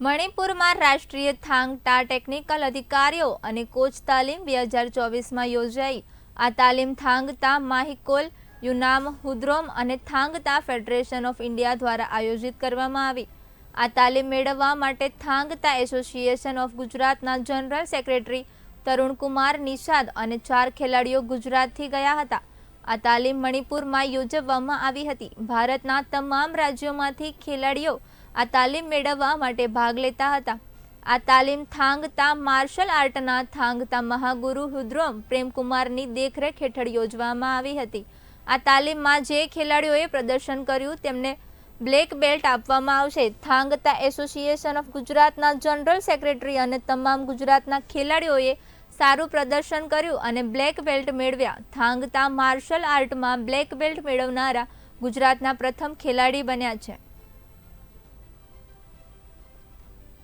મણિપુરમાં રાષ્ટ્રીય થાંગટા ટેકનિકલ અધિકારીઓ અને કોચ તાલીમ બે હજાર ચોવીસમાં યોજાઈ. આ તાલીમ થાંગતા માહિકોલ, યુનામ, હુદ્રોમ અને થાંગતા ફેડરેશન ઓફ ઇન્ડિયા દ્વારા આયોજિત કરવામાં આવી. આ તાલીમ મેળવવા માટે થાંગતા એસોસિએશન ઓફ ગુજરાતના જનરલ સેક્રેટરી તરુણકુમાર નિષાદ અને ચાર ખેલાડીઓ ગુજરાતથી ગયા હતા. આ તાલીમ મણિપુરમાં યોજવામાં આવી હતી. ભારતના તમામ રાજ્યોમાંથી ખેલાડીઓ આ તાલીમ મેળવવા માટે ભાગ લેતા હતા. આ તાલીમ થાંગતા માર્શલ આર્ટના થાંગતા મહાગુરુ હુદ્રોમ પ્રેમકુમારની દેખરેખ હેઠળ યોજવામાં આવી હતી. આ તાલીમમાં જે ખેલાડીઓએ પ્રદર્શન કર્યું તેમને બ્લેક બેલ્ટ આપવામાં આવશે. થાંગતા એસોસિએશન ઓફ ગુજરાતના જનરલ સેક્રેટરી અને તમામ ગુજરાતના ખેલાડીઓએ સારું પ્રદર્શન કર્યું અને બ્લેક બેલ્ટ મેળવ્યા. થાંગતા માર્શલ આર્ટમાં બ્લેક બેલ્ટ મેળવનારા ગુજરાતના પ્રથમ ખેલાડી બન્યા છે.